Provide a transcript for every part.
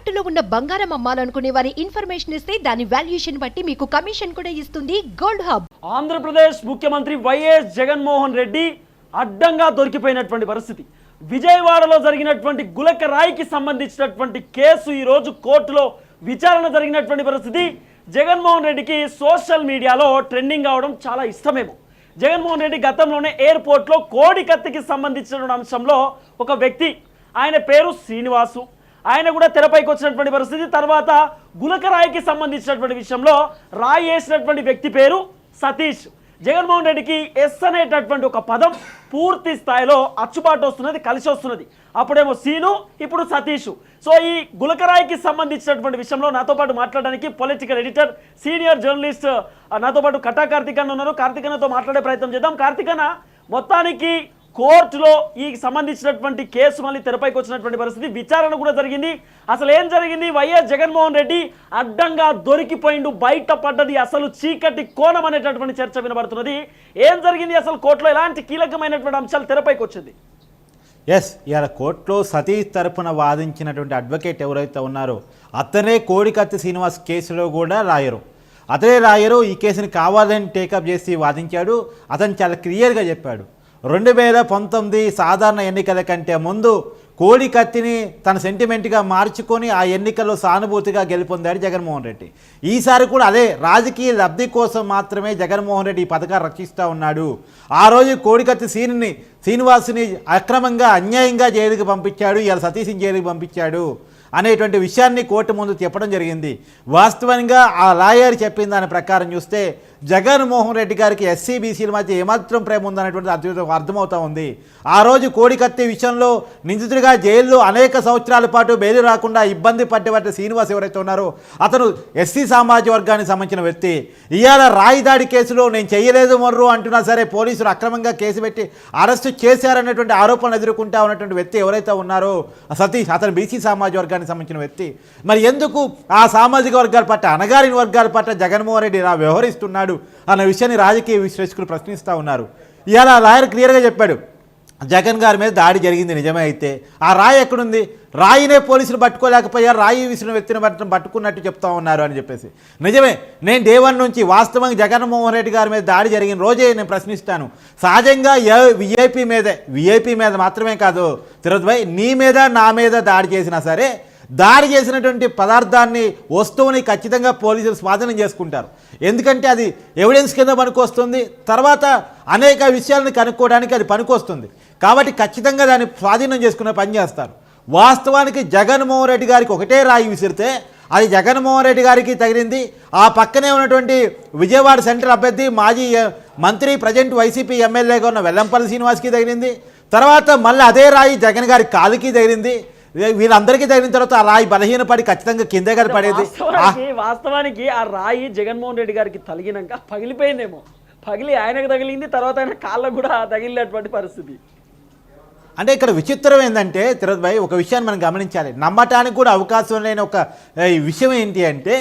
తాకట్టులో ఉన్న బంగారం అమ్మాలనుకునే వారి ఇన్ఫర్మేషన్ ఇస్తే దాని వాల్యుయేషన్ బట్టి మీకు కమిషన్ కూడా ఇస్తుంది గోల్డ్ హబ్. ఆంధ్రప్రదేశ్ ముఖ్యమంత్రి వైఎస్ జగన్మోహన్ రెడ్డి అడ్డంగా దొరికిపోయినటువంటి పరిస్థితి. విజయవాడలో జరిగినటువంటి గులక రాయికి సంబంధించినటువంటి కేసు ఈరోజు కోర్టులో విచారణ జరిగినటువంటి పరిస్థితి. జగన్మోహన్ రెడ్డికి సోషల్ మీడియాలో ట్రెండింగ్ అవడం చాలా ఇష్టమేమో. జగన్మోహన్ రెడ్డి గతంలోనే ఎయిర్పోర్ట్లో కోడి కత్తికి సంబంధించిన అంశంలో ఒక వ్యక్తి. ఆయన పేరు శ్రీనివాసు. ఆయన కూడా తెరపైకి వచ్చినటువంటి పరిస్థితి. తర్వాత గులకరాయికి సంబంధించినటువంటి విషయంలో రాయి వేసినటువంటి వ్యక్తి పేరు సతీష్. జగన్మోహన్ రెడ్డికి ఎస్ అనేటటువంటి ఒక పదం పూర్తి స్థాయిలో అచ్చుబాటు వస్తున్నది కలిసి వస్తున్నది. అప్పుడేమో సీను ఇప్పుడు సతీష్. సో ఈ గులకరాయికి సంబంధించినటువంటి విషయంలో నాతో పాటు మాట్లాడడానికి పొలిటికల్ ఎడిటర్ సీనియర్ జర్నలిస్ట్ నాతో పాటు కటా కార్తికన్న ఉన్నారు. కార్తికన్నతో మాట్లాడే ప్రయత్నం చేద్దాం. కార్తికన్న మొత్తానికి కోర్టులో ఈ సంబంధించినటువంటి కేసు మళ్ళీ తెరపైకి వచ్చినటువంటి పరిస్థితి విచారణ కూడా జరిగింది. అసలు ఏం జరిగింది? వైఎస్ జగన్మోహన్ రెడ్డి అడ్డంగా దొరికిపోయిండు బయట పడ్డది అసలు చీకటి కోణం అనేటటువంటి చర్చ వినబడుతున్నది. ఏం జరిగింది అసలు కోర్టులో? ఎలాంటి కీలకమైనటువంటి అంశాలు తెరపైకి వచ్చింది? ఎస్ ఇవాళ కోర్టులో సతీష్ తరపున వాదించినటువంటి అడ్వకేట్ ఎవరైతే ఉన్నారో అతనే కోడికత్తి శ్రీనివాస్ కేసులో కూడా రాయరు. అతనే రాయరు ఈ కేసుని కావాలని టేకప్ చేసి వాదించాడు. అతను చాలా క్లియర్గా చెప్పాడు. రెండు వేల పంతొమ్మిది సాధారణ ఎన్నికల కంటే ముందు కోడి కత్తిని తన సెంటిమెంట్గా మార్చుకొని ఆ ఎన్నికల్లో సానుభూతిగా గెలుపొందాడు జగన్మోహన్ రెడ్డి. ఈసారి కూడా అదే రాజకీయ లబ్ధి కోసం మాత్రమే జగన్మోహన్ రెడ్డి ఈ పథకాన్ని రక్షిస్తూ ఉన్నాడు. ఆ రోజు కోడికత్తి సీనిని శ్రీనివాసుని అక్రమంగా అన్యాయంగా జైలుకి పంపించాడు ఇలా సతీష్ని జైలుకి పంపించాడు అనేటువంటి విషయాన్ని కోర్టు ముందు చెప్పడం జరిగింది. వాస్తవంగా ఆ లాయర్ చెప్పిన దాని ప్రకారం చూస్తే జగన్మోహన్ రెడ్డి గారికి ఎస్సీ బీసీల మధ్య ఏమాత్రం ప్రేమ ఉందనేటువంటి అర్థం అర్థమవుతా ఉంది. ఆ రోజు కోడికత్తి విషయంలో నిందితుడిగా జైల్లో అనేక సంవత్సరాల పాటు బెయిలు రాకుండా ఇబ్బంది పడ్డబట్టే శ్రీనివాస్ ఎవరైతే ఉన్నారో అతను ఎస్సీ సామాజిక వర్గానికి సంబంధించిన వ్యక్తి. ఇవాళ రాయి దాడి కేసులో నేను చేయలేదు మర్రు అంటున్నా సరే పోలీసులు అక్రమంగా కేసు పెట్టి అరెస్టు చేశారనేటువంటి ఆరోపణలు ఎదుర్కొంటా ఉన్నటువంటి వ్యక్తి ఎవరైతే ఉన్నారో సతీష్ అతను బీసీ సామాజిక వర్గానికి సంబంధించిన వ్యక్తి. మరి ఎందుకు ఆ సామాజిక వర్గాల పట్ల అనగారిన వర్గాల పట్ల జగన్మోహన్ రెడ్డి ఇలా వ్యవహరిస్తున్నాడు? అన్న విషయాన్ని రాజకీయ విశ్లేషకులు ప్రశ్నిస్తూ ఉన్నారు. ఇవాళ ఆ లాయర్ క్లియర్గా చెప్పాడు జగన్ గారి మీద దాడి జరిగింది నిజమే అయితే ఆ రాయి ఎక్కడుంది? రాయినే పోలీసులు పట్టుకోలేకపోయారు రాయి విసిన వ్యక్తిని పట్టు పట్టుకున్నట్టు చెప్తా ఉన్నారు అని చెప్పేసి. నిజమే నేను డే వన్ నుంచి వాస్తవంగా జగన్మోహన్ రెడ్డి గారి మీద దాడి జరిగిన రోజే నేను ప్రశ్నిస్తాను. సహజంగా విఐపి మీదే విఐపి మీద మాత్రమే కాదు తిరుపతి నీ మీద నా మీద దాడి చేసినా సరే దాడి చేసినటువంటి పదార్థాన్ని వస్తువుని ఖచ్చితంగా పోలీసులు స్వాధీనం చేసుకుంటారు. ఎందుకంటే అది ఎవిడెన్స్ కింద పనికొస్తుంది. తర్వాత అనేక విషయాలను కనుక్కోవడానికి అది పనికొస్తుంది. కాబట్టి ఖచ్చితంగా దాన్ని స్వాధీనం చేసుకునే పని చేస్తారు. వాస్తవానికి జగన్మోహన్ రెడ్డి గారికి ఒకటే రాయి విసిరితే అది జగన్మోహన్ రెడ్డి గారికి తగిలింది. ఆ పక్కనే ఉన్నటువంటి విజయవాడ సెంటర్ అభ్యర్థి మాజీ మంత్రి ప్రజెంట్ వైసీపీ ఎమ్మెల్యేగా ఉన్న వెల్లంపల్లి శ్రీనివాస్కి తగిలింది. తర్వాత మళ్ళీ అదే రాయి జగన్ గారి కాలుకి తగిలింది. వీళ్ళందరికీ తగిలిన తర్వాత ఆ రాయి బలహీనపడి ఖచ్చితంగా కిందే గారి పడేది. వాస్తవానికి ఆ రాయి జగన్మోహన్ రెడ్డి గారికి తగిలినాక పగిలిపోయిందేమో. పగిలి ఆయనకు తగిలింది తర్వాత ఆయన కాళ్ళకు కూడా తగిలినటువంటి పరిస్థితి. అంటే ఇక్కడ విచిత్రం ఏంటంటే తిరుపతి భాయ్ ఒక విషయాన్ని మనం గమనించాలి. నమ్మటానికి కూడా అవకాశం లేని ఒక విషయం ఏంటి అంటే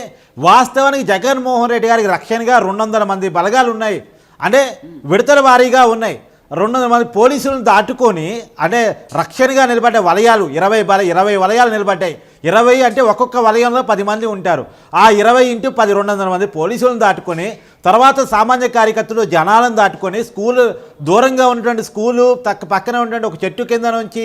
వాస్తవానికి జగన్మోహన్ రెడ్డి గారికి రక్షణగా రెండు వందల మంది బలగాలు ఉన్నాయి. అంటే విడతల వారీగా ఉన్నాయి. రెండు వందల మంది పోలీసులను దాటుకొని అంటే రక్షణగా నిలబడ్డ వలయాలు ఇరవై బల ఇరవై వలయాలు నిలబడ్డాయి. ఇరవై అంటే ఒక్కొక్క వలయంలో పది మంది ఉంటారు. ఆ ఇరవై ఇంటూ పది రెండు వందల మంది పోలీసులను దాటుకొని తర్వాత సామాన్య కార్యకర్తలు జనాలను దాటుకొని స్కూలు దూరంగా ఉన్నటువంటి స్కూలు తక్క పక్కన ఉన్నటువంటి ఒక చెట్టు కింద నుంచి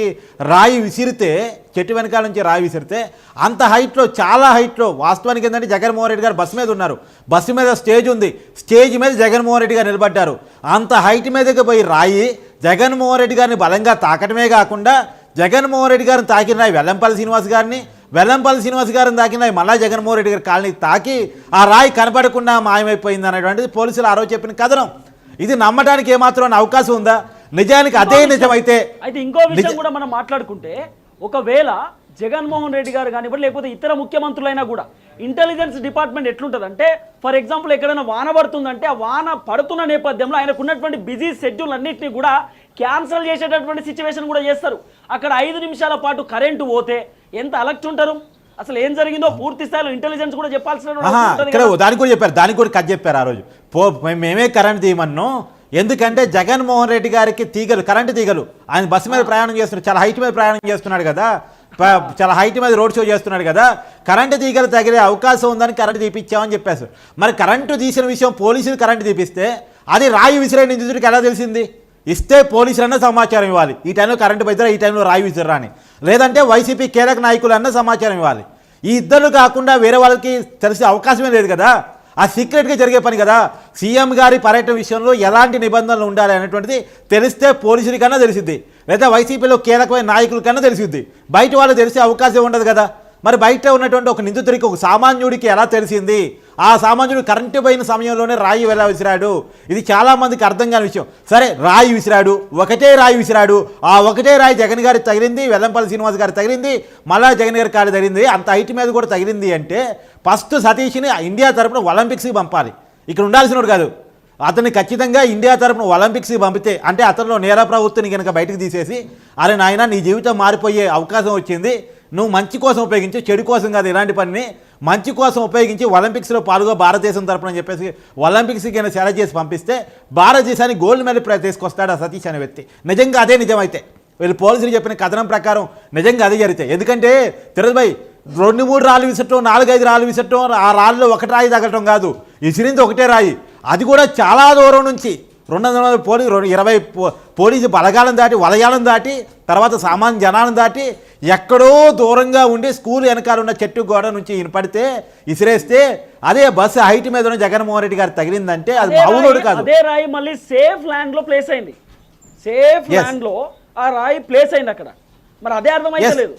రాయి విసిరితే చెట్టు వెనకాల నుంచి రాయి విసిరితే అంత హైట్లో చాలా హైట్లో వాస్తవానికి ఏంటంటే జగన్మోహన్ రెడ్డి గారు బస్సు మీద ఉన్నారు. బస్సు మీద స్టేజ్ ఉంది. స్టేజ్ మీద జగన్మోహన్ రెడ్డి గారు నిలబడ్డారు. అంత హైట్ మీదకి పోయి రాయి జగన్మోహన్ రెడ్డి గారిని బలంగా తాకటమే కాకుండా జగన్మోహన్ రెడ్డి గారిని తాకిన రాయి వెల్లంపల్లి శ్రీనివాస్ గారిని వెల్లంపల్లి శ్రీనివాస్ గారిని తాకిన మళ్ళా జగన్మోహన్ రెడ్డి గారి కాలనీ తాకి ఆ రాయి కనపడకుండా మాయమైపోయింది అనేటువంటిది పోలీసులు ఆ రోజు చెప్పిన కథనం. ఇది నమ్మడానికి ఏమాత్రం అవకాశం ఉందా? నిజానికి అదే నిజమైతే అయితే ఇంకో విషయం కూడా మనం మాట్లాడుకుంటే ఒకవేళ జగన్మోహన్ రెడ్డి గారు కానివ్వండి లేకపోతే ఇతర ముఖ్యమంత్రులైనా కూడా ఇంటెలిజెన్స్ డిపార్ట్మెంట్ ఎట్లుంటుందంటే ఫర్ ఎగ్జాంపుల్ ఎక్కడైనా వాన పడుతుందంటే ఆ వాన పడుతున్న నేపథ్యంలో ఆయనకు ఉన్నటువంటి బిజీ షెడ్యూల్ అన్నింటినీ కూడా క్యాన్సిల్ చేసేటటువంటి సిచ్యువేషన్ కూడా చేస్తారు. అక్కడ ఐదు నిమిషాల పాటు కరెంటు పోతే ఎంత అలక్ట్ ఉంటారు? అసలు ఏం జరిగిందో పూర్తి స్థాయిలో ఇంటెలిజెన్స్ కూడా చెప్పాల్సిన. దానికి కూడా చెప్పారు దానికి కూడా కట్ చెప్పారు ఆ రోజు. పో మేమే కరెంట్ తీయమన్నాం ఎందుకంటే జగన్మోహన్ రెడ్డి గారికి తీగలు కరెంటు తీగలు. ఆయన బస్సు మీద ప్రయాణం చేస్తున్నాడు చాలా హైట్ మీద ప్రయాణం చేస్తున్నాడు కదా. చాలా హైట్ మీద రోడ్ షో చేస్తున్నాడు కదా. కరెంటు తీగలు తగిలే అవకాశం ఉందని కరెంటు తీపిచ్చామని చెప్పేసి మరి కరెంటు తీసిన విషయం పోలీసులు కరెంటు తీపిస్తే అది రాయి విసిరే నిందితుడికి ఎలా తెలిసింది? ఇస్తే పోలీసులన్న సమాచారం ఇవ్వాలి. ఈ టైంలో కరెంటు పెద్దరా ఈ టైంలో రాయి విసిరా అని. లేదంటే వైసీపీ కీలక నాయకులన్న సమాచారం ఇవ్వాలి. ఈ ఇద్దరు కాకుండా వేరే వాళ్ళకి తెలిసే అవకాశమే లేదు కదా. ఆ సీక్రెట్గా జరిగే పని కదా. సీఎం గారి పర్యటన విషయంలో ఎలాంటి నిబంధనలు ఉండాలి అనేటువంటిది తెలిస్తే పోలీసులకన్నా తెలిసిద్ది. లేదా వైసీపీలో కీలకమైన నాయకులకన్నా తెలిసిద్ది. బయట వాళ్ళు తెలిసే అవకాశం ఉండదు కదా. మరి బయట ఉన్నటువంటి ఒక నిందితుడికి ఒక సామాన్యుడికి ఎలా తెలిసింది? ఆ సామాన్యుడు కరెంటు పోయిన సమయంలోనే రాయి ఎలా విసిరాడు? ఇది చాలామందికి అర్థం కాని విషయం. సరే రాయి విసిరాడు ఒకటే రాయి విసిరాడు. ఆ ఒకటే రాయి జగన్ గారికి తగిలింది వెల్లంపల్లి శ్రీనివాస్ గారికి తగిలింది మళ్ళా జగన్ గారి కాడి తగిలింది. అంత హైట్ మీద కూడా తగిలింది అంటే ఫస్ట్ సతీష్ని ఇండియా తరపున ఒలింపిక్స్కి పంపాలి. ఇక్కడ ఉండాల్సినోడు కాదు. అతన్ని ఖచ్చితంగా ఇండియా తరపున ఒలింపిక్స్కి పంపితే అంటే అతనిలో నేర ప్రవృత్తిని కనుక బయటకు తీసేసి అరే నాయన నీ జీవితం మారిపోయే అవకాశం వచ్చింది. నువ్వు మంచి కోసం ఉపయోగించు చెడు కోసం కాదు ఇలాంటి పనిని మంచి కోసం ఉపయోగించి ఒలింపిక్స్లో పాల్గొ భారతదేశం తరపున అని చెప్పేసి ఒలింపిక్స్కి అయినా సెలెక్ట్ చేసి పంపిస్తే భారతదేశానికి గోల్డ్ మెడల్ తీసుకొస్తాడు ఆ సతీష్ అనే వ్యక్తి. నిజంగా అదే నిజమైతే. వీళ్ళు పోలీసులు చెప్పిన కథనం ప్రకారం నిజంగా అదే జరిగితే. ఎందుకంటే తిరుదభాయ్ రెండు మూడు రాళ్ళు విసటం నాలుగైదు రాళ్ళు విసటం ఆ రాళ్ళలో ఒకటి రాయి తగలటం కాదు. ఇసిరింది ఒకటే రాయి. అది కూడా చాలా దూరం నుంచి. రెండు వందల పోలీ రెండు ఇరవై పోలీసు బలగాలను దాటి వలయాలను దాటి తర్వాత సామాన్య జనాలను దాటి ఎక్కడో దూరంగా ఉండి స్కూల్ వెనకాల ఉన్న చెట్టు గోడ నుంచి వినపడితే ఇసిరేస్తే అదే బస్సు హైట్ మీద ఉన్న జగన్మోహన్ రెడ్డి గారు తగిలిందంటే అది రాయి- కాదు. అదే రాయి మళ్ళీ సేఫ్ ల్యాండ్లో ప్లేస్ అయింది. సేఫ్. ల్యాండ్లో ఆ రాయి ప్లేస్ అయింది అక్కడ. మరి అదే అర్థమైతే లేదు.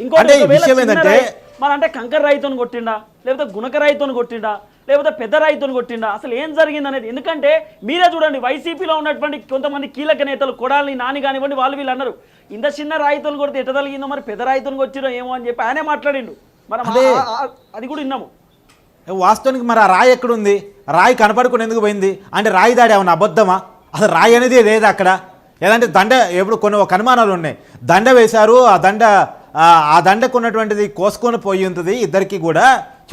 ఇంకోటి విషయం ఏంటంటే- మరి అంటే కంకర రాయితో కొట్టిండా? లేకపోతే గుణక రాయితో కొట్టిండా? లేకపోతే పెద్ద రాయితో కొట్టిండా? అసలు ఏం జరిగింది అనేది? ఎందుకంటే మీరే చూడండి వైసీపీలో ఉన్నటువంటి కొంతమంది కీలక నేతలు కొడాలి నాని కానివ్వండి వాళ్ళు వీళ్ళు అన్నారు. ఇంత చిన్న రాయితో కొడితే ఎట్ట తగిలిందో మరి పెద్ద రాయితో కొట్టిరో ఏమో అని చెప్పి ఆయనే మాట్లాడిండు. మనం అదే. కూడా విన్నాము. వాస్తవానికి మరి ఆ రాయి ఎక్కడుంది? రాయి కనపడుకుని ఎందుకు పోయింది? అంటే రాయి దాడి ఏమన్నా అబద్ధమా? అసలు రాయి అనేది లేదు అక్కడ? ఏదంటే దండ ఎప్పుడు కొన్ని ఒక అనుమానాలు ఉన్నాయి. దండ వేశారు ఆ దండ ఆ ఆ దండకు ఉన్నటువంటిది కోసుకొని పోయి ఉంటుంది ఇద్దరికి కూడా.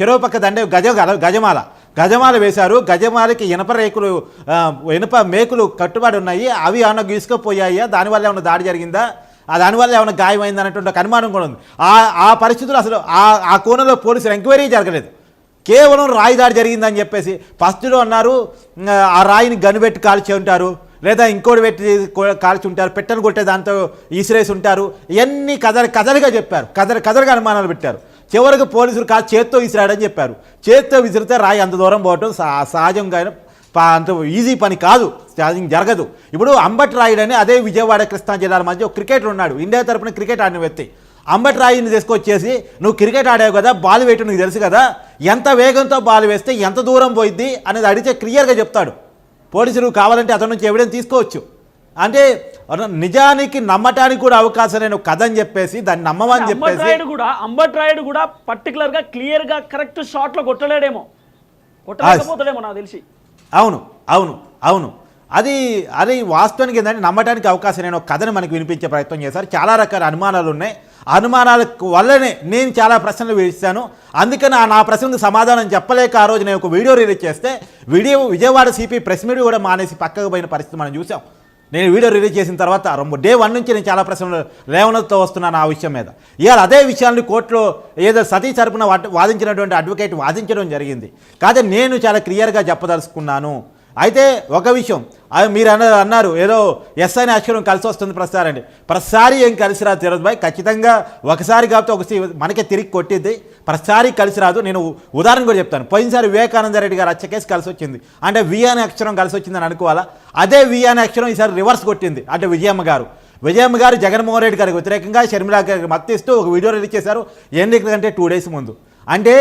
చెరువు పక్క దండే గజ గల- గజమాల. గజమాల వేశారు. గజమాలకి ఇనప రేకులు ఇనప మేకులు కట్టుబడి ఉన్నాయి. అవి ఏమైనా గీసుకుపోయాయా? దానివల్ల ఏమైనా దాడి జరిగిందా? ఆ దానివల్ల ఏమైనా గాయమైంది అనేటువంటి ఒక అనుమానం కూడా ఉంది. ఆ ఆ పరిస్థితులు అసలు ఆ ఆ కోణంలో పోలీసులు ఎంక్వైరీ జరగలేదు. కేవలం రాయి దాడి జరిగిందని చెప్పేసి ఫస్ట్లో అన్నారు ఆ రాయిని గనుబెట్టి కాల్చి ఉంటారు. లేదా ఇంకోటి పెట్టి కాల్చి ఉంటారు. పెట్టెలు కొట్టే దాంతో ఈసిరేసి ఉంటారు. ఇవన్నీ కథలు కథలుగా చెప్పారు. కథలు కథలుగా అనుమానాలు పెట్టారు. చివరికి పోలీసులు కాదు చేత్తో విసిరాడని చెప్పారు. చేత్తో విసిరితే రాయి అంత దూరం పోవటం సహజంగా అంత ఈజీ పని కాదు. సహజంగా జరగదు. ఇప్పుడు అంబట్ రాయుడని అదే విజయవాడ కృష్ణా జిల్లాల మధ్య ఒక క్రికెటర్ ఉన్నాడు. ఇండియా తరపున క్రికెట్ ఆడిన వ్యక్తి. అంబటి రాయిని తీసుకొచ్చేసి నువ్వు క్రికెట్ ఆడావు కదా బాల్ వేయటం నీకు తెలుసు కదా ఎంత వేగంతో బాల్ వేస్తే ఎంత దూరం పోయిద్ది? అనేది అడిగితే క్లియర్గా చెప్తాడు. పోలీసులు కావాలంటే అతని నుంచి ఎవిడెన్స్ తీసుకోవచ్చు. అంటే నిజానికి నమ్మటానికి కూడా అవకాశం లేని ఒక కథ అని చెప్పేసి దాన్ని నమ్మమని అంబట్ చెప్పేసి. కూడా అంబట్ రాయుడు కూడా పర్టికులర్గా క్లియర్గా కరెక్ట్ షాట్లో కొట్టలేడేమో. కొట్టలేకపోతాడేమో నాకు తెలిసి. అవును అవును అవును. అది అది వాస్తవానికి ఏంటంటే నమ్మటానికి అవకాశం నేను ఒక కథను మనకి వినిపించే ప్రయత్నం చేశారు. చాలా రకాల అనుమానాలు ఉన్నాయి. ఆ అనుమానాలకు వల్లనే నేను చాలా ప్రశ్నలు వేశాను. అందుకని ఆ నా ప్రశ్నకు సమాధానం చెప్పలేక ఆ రోజు నేను ఒక వీడియో రిలీజ్ చేస్తే video Vijayawada CP press meet కూడా మానేసి పక్కకు పోయిన పరిస్థితి మనం చూసాం. నేను వీడియో రిలీజ్ చేసిన తర్వాత రెండు డే వన్ నుంచి నేను చాలా ప్రశ్నలు లేవనతో వస్తున్నాను ఆ విషయం మీద. ఇవాళ అదే విషయాన్ని కోర్టులో ఏదో సతీ తరపున వాదించినటువంటి అడ్వకేట్ వాదించడం జరిగింది. కాదే నేను చాలా క్లియర్గా చెప్పదలుచుకున్నాను. అయితే ఒక విషయం అది మీరు అన్న అన్నారు ఏదో ఎస్ఐ అనే అక్షరం కలిసి వస్తుంది ప్రతిసారి ప్రతిసారి ఏం కలిసి రాదు తిరగదు బాయ్ ఖచ్చితంగా ఒకసారి కాబట్టి ఒకసారి మనకే తిరిగి కొట్టిద్ది. ప్రతిసారి కలిసి రాదు. నేను ఉదాహరణ కూడా చెప్తాను. పోయినసారి వివేకానంద రెడ్డి గారు హత్య కేసు కలిసి వచ్చింది. అంటే వి అనే అక్షరం కలిసి వచ్చిందని అనుకోవాలా? అదే వి అనే అక్షరం ఈసారి రివర్స్ కొట్టింది. అంటే విజయమ్మ గారు. విజయమ్మ గారు జగన్మోహన్ రెడ్డి గారికి వ్యతిరేకంగా షర్మిలా గారికి మత్తిస్తూ ఒక వీడియో రిలీజ్ చేశారు. ఎన్నికల కంటే టూ డేస్ ముందు. అంటే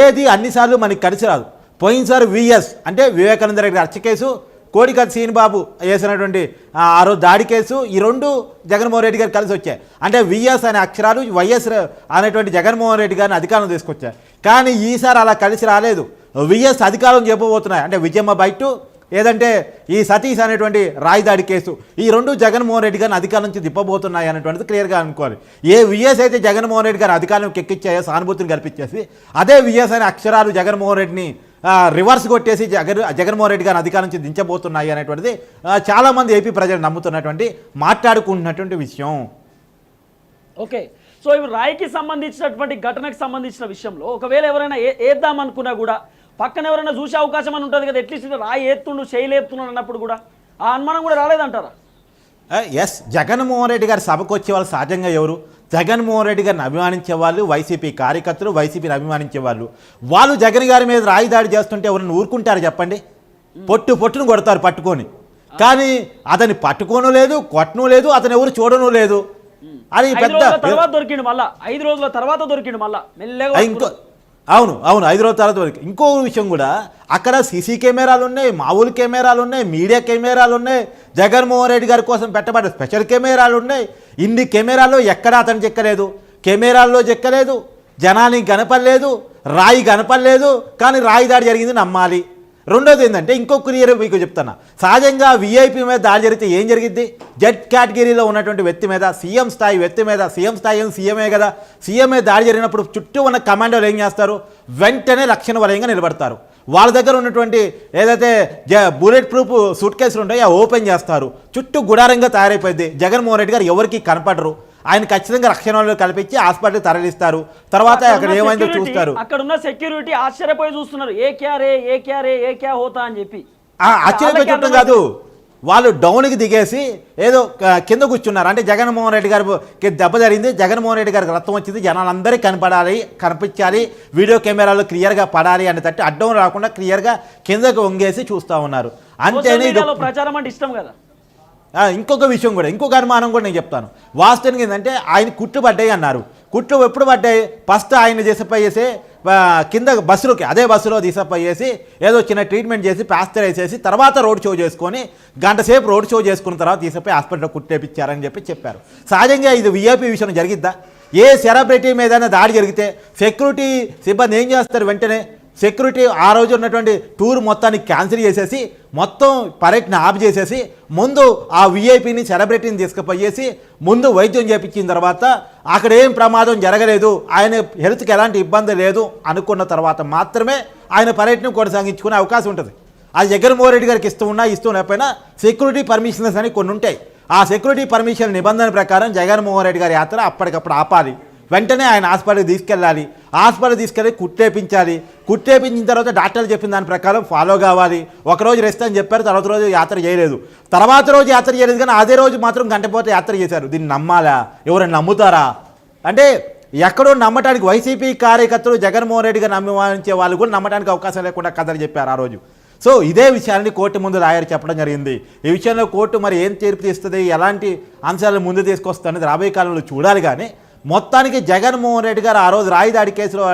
ఏది అన్నిసార్లు మనకి కలిసి రాదు. పోయినసారి విఎస్ అంటే వివేకానంద రెడ్డి గారి హత్య కేసు కోడికత్ సీనిబాబు వేసినటువంటి ఆ ఆ రోజు దాడి కేసు ఈ రెండు జగన్మోహన్ రెడ్డి గారు కలిసి వచ్చాయి. అంటే విఎస్ అనే అక్షరాలు వైఎస్ అనేటువంటి జగన్మోహన్ రెడ్డి గారిని అధికారం తీసుకొచ్చాయి. కానీ ఈసారి అలా కలిసి రాలేదు. విఎస్ అధికారం చెప్పబోతున్నాయి. అంటే విజయమ్మ బయట ఏదంటే ఈ సతీష్ అనేటువంటి రాయిదాడి కేసు ఈ రెండు జగన్మోహన్ రెడ్డి గారిని అధికారం నుంచి దిప్పబోతున్నాయి అనేటువంటిది క్లియర్గా అనుకోవాలి. ఏ విఎస్ అయితే జగన్మోహన్ రెడ్డి గారు అధికారం ఎక్కిచ్చాయో సానుభూతిని కల్పించేసి అదే విఎస్ అనే అక్షరాలు జగన్మోహన్ రెడ్డిని రివర్స్ కొట్టేసి జగన్ జగన్మోహన్ రెడ్డి గారిని అధికారం నుంచి దించబోతున్నాయి అనేటువంటిది చాలామంది ఏపీ ప్రజలు నమ్ముతున్నటువంటి మాట్లాడుకుంటున్నటువంటి విషయం. ఓకే. సో ఇవి రాయికి సంబంధించినటువంటి ఘటనకు సంబంధించిన విషయంలో ఒకవేళ ఎవరైనా ఏ వేద్దాం అనుకున్నా కూడా పక్కన ఎవరైనా చూసే అవకాశం అని ఉంటుంది కదా ఎట్లీస్ట్ రాయి ఎత్తుండు శైలి ఎత్తుండు అన్నప్పుడు కూడా ఆ అనుమానం కూడా రాలేదంటారా? ఎస్ జగన్మోహన్ రెడ్డి గారి సభకు వచ్చే వాళ్ళు సహజంగా ఎవరు? జగన్మోహన్ రెడ్డి గారిని అభిమానించే వాళ్ళు వైసీపీ కార్యకర్తలు వైసీపీని అభిమానించే వాళ్ళు. వాళ్ళు జగన్ గారి మీద రాయి దాడి చేస్తుంటే ఎవరిని ఊరుకుంటారు చెప్పండి? పొట్టు పొట్టును కొడతారు పట్టుకొని. కానీ అతన్ని పట్టుకోను లేదు కొట్టను లేదు అతను ఎవరు చూడను లేదు. అది పెద్ద తర్వాత దొరికిండు మళ్ళా. ఐదు రోజుల తర్వాత దొరికిండు మళ్ళా. మెల్లగా ఇంకో అవును అవును ఐదు రోజుల తర్వాత వరకు. ఇంకో విషయం కూడా అక్కడ సీసీ కెమెరాలు ఉన్నాయి మామూలు కెమెరాలు ఉన్నాయి మీడియా కెమెరాలు ఉన్నాయి. జగన్మోహన్ రెడ్డి గారి కోసం పెట్టబడ్డ స్పెషల్ కెమెరాలు ఉన్నాయి. ఇన్ని కెమెరాల్లో ఎక్కడా అతను చెక్కలేదు. కెమెరాల్లో చెక్కలేదు. జనానికి కనపడలేదు. రాయి కనపడలేదు. కానీ రాయి దాడి జరిగింది నమ్మాలి. రెండోది ఏంటంటే ఇంకో క్లియర్ మీకు చెప్తాను సహజంగా వీఐపీ మీద దాడి జరిగితే ఏం జరిగింది జడ్ కేటగిరీలో ఉన్నటువంటి వ్యక్తి మీద సీఎం స్థాయి వ్యక్తి మీద సీఎం స్థాయి ఏం సీఎమే కదా? సీఎం దాడి జరిగినప్పుడు చుట్టూ ఉన్న కమాండోలు ఏం చేస్తారు? వెంటనే రక్షణ వలయంగా నిలబడతారు. వాళ్ళ దగ్గర ఉన్నటువంటి ఏదైతే జ బుల్లెట్ ప్రూఫ్ సూట్ కేసులు ఉంటాయో ఓపెన్ చేస్తారు. చుట్టూ గుడారంగా తయారైపోయింది. జగన్మోహన్ రెడ్డి గారు ఎవరికి కనపడరు. ఆయన ఖచ్చితంగా రక్షణ కల్పించి హాస్పిటల్ తరలిస్తారు. తర్వాత అక్కడ ఏమైందో చూస్తారు. అక్కడ ఉన్న సెక్యూరిటీ ఆశ్చర్యపోయి చూస్తున్నారు. ఏ క్యా రే ఏ క్యా రే ఏ క్యా హోతా అని చెప్పి. ఆశ్చర్యపోయి చూడటం కాదు. వాళ్ళు డౌన్కి దిగేసి ఏదో కింద కూర్చున్నారు. అంటే జగన్మోహన్ రెడ్డి గారికి దెబ్బ జరిగింది. జగన్మోహన్ రెడ్డి గారికి రక్తం వచ్చింది. జనాలందరికీ కనపడాలి కనిపించాలి. వీడియో కెమెరాలో క్లియర్గా పడాలి అని తట్టి అడ్డం రాకుండా క్లియర్గా కిందకు వంగేసి చూస్తూ ఉన్నారు. అంతేనే ప్రచారం అంటే ఇష్టం కదా. ఇంకొక విషయం కూడా ఇంకొక అనుమానం కూడా నేను చెప్తాను. వాస్తవం ఏంటంటే ఆయన కుట్లు పడ్డాయి అన్నారు. కుట్లు ఎప్పుడు పడ్డాయి? ఫస్ట్ ఆయన చేసపోయేసి కింద బస్సులోకి అదే బస్సులో తీసపోయేసి ఏదో చిన్న ట్రీట్మెంట్ చేసి ప్లాస్టర్ వేసేసి తర్వాత రోడ్ షో చేసుకొని గంట సేపు రోడ్ షో చేసుకున్న తర్వాత తీసపోయి హాస్పిటల్లో కుట్టేపించారని చెప్పి చెప్పారు. సహజంగా ఇది విఐపి విషయం జరిగిద్దా? ఏ సెలబ్రిటీ మీదైనా దాడి జరిగితే సెక్యూరిటీ సిబ్బంది ఏం చేస్తారు వెంటనే? సెక్యూరిటీ ఆ రోజు ఉన్నటువంటి టూర్ మొత్తాన్ని క్యాన్సిల్ చేసేసి మొత్తం పర్యటన ఆఫ్ చేసేసి ముందు ఆ విఐపిని సెలబ్రిటీని తీసుకుపోయేసి ముందు వైద్యం చేపించిన తర్వాత అక్కడ ఏం ప్రమాదం జరగలేదు ఆయన హెల్త్కి ఎలాంటి ఇబ్బంది లేదు అనుకున్న తర్వాత మాత్రమే ఆయన పర్యటన కొనసాగించుకునే అవకాశం ఉంటుంది. ఆ జగన్మోహన్ రెడ్డి గారికి ఇస్తూ ఉన్నా ఇస్తూ లేకపోయినా సెక్యూరిటీ పర్మిషన్స్ అని కొన్ని ఉంటాయి. ఆ సెక్యూరిటీ పర్మిషన్ నిబంధన ప్రకారం జగన్మోహన్ రెడ్డి గారి యాత్ర అప్పటికప్పుడు ఆపాలి. వెంటనే ఆయన హాస్పిటల్కి తీసుకెళ్ళాలి. హాస్పిటల్ తీసుకెళ్ళి కుట్టేపించాలి. కుట్టేపించిన తర్వాత డాక్టర్లు చెప్పిన దాని ప్రకారం ఫాలో కావాలి. ఒకరోజు రెస్ట్ అని చెప్పారు తర్వాత రోజు యాత్ర చేయలేదు. తర్వాత రోజు యాత్ర చేయలేదు కానీ అదే రోజు మాత్రం గంటపోతే యాత్ర చేశారు. దీన్ని నమ్మాలా? ఎవరైనా నమ్ముతారా? అంటే ఎక్కడో నమ్మటానికి వైసీపీ కార్యకర్తలు జగన్మోహన్ రెడ్డి నమ్మించే వాళ్ళు కూడా నమ్మటానికి అవకాశం లేకుండా కథలు చెప్పారు ఆ రోజు. సో ఇదే విషయాన్ని కోర్టు ముందు రాయారు చెప్పడం జరిగింది. ఈ విషయంలో కోర్టు మరి ఏం తీర్పు తీస్తుంది? ఎలాంటి అంశాలను ముందు తీసుకొస్తుంది? అనేది రాబోయే కాలంలో చూడాలి కానీ మొత్తానికి జగన్మోహన్ రెడ్డి గారు ఆ రోజు రాయిదాడి కేసులో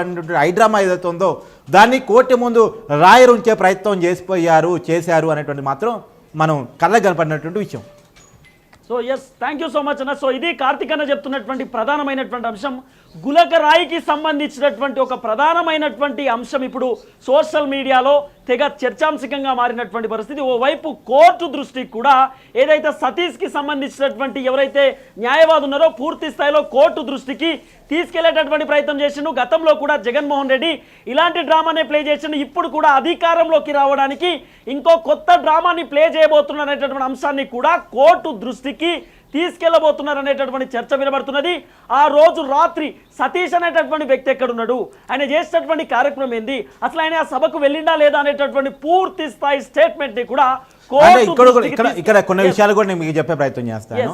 హైడ్రామా ఏదైతే ఉందో దాన్ని కోర్టు ముందు రాయరుంచే ప్రయత్నం చేసిపోయారు చేశారు అనేటువంటి మాత్రం మనం కళ్ళకు కనపడినటువంటి విషయం. So yes thank you so much అన్న. సో ఇది కార్తిక్ అన్న చెప్తున్నటువంటి ప్రధానమైనటువంటి అంశం. గులక రాయికి సంబంధించినటువంటి ఒక ప్రధానమైనటువంటి అంశం ఇప్పుడు సోషల్ మీడియాలో తెగ చర్చాంశకంగా మారినటువంటి పరిస్థితి. ఓవైపు కోర్టు దృష్టికి కూడా ఏదైతే సతీష్కి సంబంధించినటువంటి ఎవరైతే న్యాయవాది ఉన్నారో పూర్తి స్థాయిలో కోర్టు దృష్టికి తీసుకెళ్ళేటటువంటి ప్రయత్నం చేసిండు. గతంలో కూడా జగన్మోహన్ రెడ్డి ఇలాంటి డ్రామానే ప్లే చేసిండు. ఇప్పుడు కూడా అధికారంలోకి రావడానికి ఇంకో కొత్త డ్రామాని ప్లే చేయబోతున్నారు అనేటటువంటి అంశాన్ని కూడా కోర్టు దృష్టికి తీసుకెళ్ళబోతున్నారు అనేటటువంటి చర్చ వినబడుతున్నది. ఆ రోజు రాత్రి సతీష్ అనేటటువంటి వ్యక్తి ఎక్కడున్నాడు? ఆయన చేసినటువంటి కార్యక్రమం ఏంది? అసలు ఆయన ఆ సభకు వెళ్ళిండా లేదా అనేటటువంటి పూర్తి స్థాయి స్టేట్మెంట్ని కూడా ఇక్కడ కొన్ని. విషయాలు కూడా నేను మీకు చెప్పే ప్రయత్నం చేస్తాను.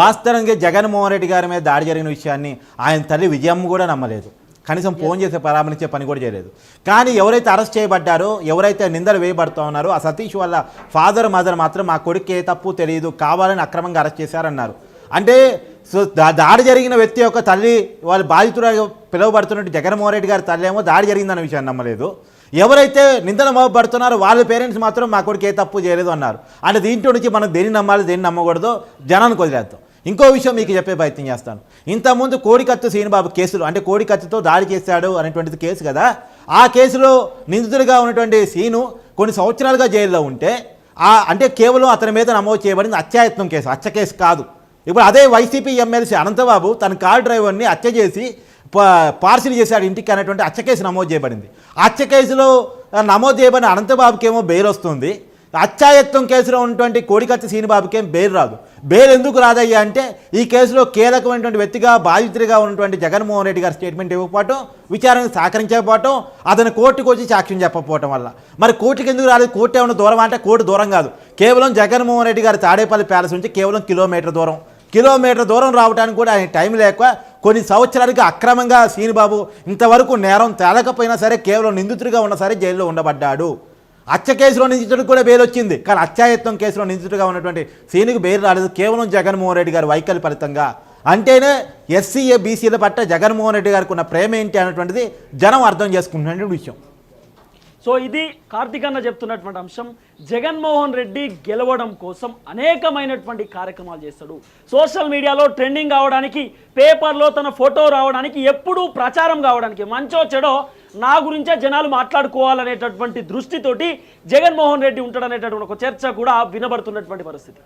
వాస్తవంగా జగన్మోహన్ రెడ్డి గారి మీద దాడి జరిగిన విషయాన్ని ఆయన తల్లి విజయమ్మ కూడా నమ్మలేదు. కనీసం ఫోన్ చేసి పరామర్శించే పని కూడా చేయలేదు. కానీ ఎవరైతే అరెస్ట్ చేయబడ్డారో ఎవరైతే నిందలు వేయబడుతూ ఉన్నారో ఆ సతీష్ వాళ్ళ ఫాదర్ మదర్ మాత్రం మా కొడుకు ఏ తప్పు తెలియదు కావాలని అక్రమంగా అరెస్ట్ చేశారన్నారు. అంటే సో దా- దాడి జరిగిన వ్యక్తి యొక్క తల్లి వాళ్ళ బాధితురాలు పిలువబడుతున్నట్టు జగన్మోహన్ రెడ్డి గారి తల్లి ఏమో దాడి జరిగిందన్న విషయాన్ని నమ్మలేదు. ఎవరైతే నిందలు మోపబడుతున్నారో వాళ్ళ పేరెంట్స్ మాత్రం మా కొడుకు ఏ తప్పు చేయలేదు అన్నారు. అంటే దీంట్లో నుంచి మనం దేన్ని నమ్మాలి దేన్ని నమ్మకూడదో జనానికి వదిలేద్దాం. ఇంకో విషయం మీకు చెప్పే ప్రయత్నం చేస్తాను. ఇంతకుముందు కోడికత్తు శ్రీనిబాబు కేసులు అంటే కోడికత్తుతో దాడి చేశాడు అనేటువంటిది కేసు కదా ఆ కేసులో నిందితుడిగా ఉన్నటువంటి సీను కొన్ని సంవత్సరాలుగా జైల్లో ఉంటే ఆ అంటే కేవలం అతని మీద నమోదు చేయబడింది అత్యాయత్నం కేసు హత్య కేసు కాదు. ఇప్పుడు అదే వైసీపీ ఎమ్మెల్సీ అనంతబాబు తన కార్ డ్రైవర్ని హత్య చేసి పార్సిల్ చేశాడు ఇంటికి అనేటువంటి హత్య కేసు నమోదు చేయబడింది. హత్య కేసులో నమోదు చేయబడిన అనంతబాబుకి ఏమో బెయిల్ వస్తుంది. అత్యాయత్వం కేసులో ఉన్నటువంటి కోడికత్తి సీనిబాబుకేం బెయిల్ రాదు. బెయిల్ ఎందుకు రాదయ్యా అంటే ఈ కేసులో కీలకమైనటువంటి వ్యక్తిగా బాధితుడిగా ఉన్నటువంటి జగన్మోహన్ రెడ్డి గారి స్టేట్మెంట్ ఇవ్వకపోవటం విచారణకు సహకరించకపోవటం అతను కోర్టుకు వచ్చి సాక్ష్యం చెప్పకపోవటం వల్ల. మరి కోర్టుకి ఎందుకు రాలేదు? కోర్టు ఏమైనా దూరం అంటే కోర్టు దూరం కాదు. కేవలం జగన్మోహన్ రెడ్డి గారి తాడేపల్లి ప్యాలెస్ నుంచి కేవలం కిలోమీటర్ దూరం. కిలోమీటర్ దూరం రావడానికి కూడా ఆయన టైం లేక కొన్ని సంవత్సరాలుగా అక్రమంగా శ్రీనిబాబు ఇంతవరకు నేరం తేలకపోయినా సరే కేవలం నిందితుడిగా ఉన్న సరే జైల్లో ఉండబడ్డాడు. అచ్చ కేసులో నిందితుడికి కూడా బెయిల్ వచ్చింది కానీ అత్యాయత్వం కేసులో నిందితుడిగా ఉన్నటువంటి సీనికి బెయిల్ రాలేదు. కేవలం జగన్మోహన్ రెడ్డి గారి వైఖరి ఫలితంగా. అంటేనే ఎస్సీఏ బీసీల పట్ల జగన్మోహన్ రెడ్డి గారికి ఉన్న ప్రేమ ఏంటి అనేటువంటిది జనం అర్థం చేసుకుంటున్న విషయం. సో ఇది కార్తిక్ అన్న చెప్తున్నటువంటి అంశం. జగన్మోహన్ రెడ్డి గెలవడం కోసం అనేకమైనటువంటి కార్యక్రమాలు చేస్తాడు. సోషల్ మీడియాలో ట్రెండింగ్ కావడానికి పేపర్లో తన ఫోటో రావడానికి ఎప్పుడూ ప్రచారం కావడానికి మంచో చెడో నా గురించే జనాలు మాట్లాడుకోవాలనేటటువంటి దృష్టితోటి జగన్మోహన్ రెడ్డి ఉంటాడనేటటువంటి ఒక చర్చ కూడా వినబడుతున్నటువంటి పరిస్థితి.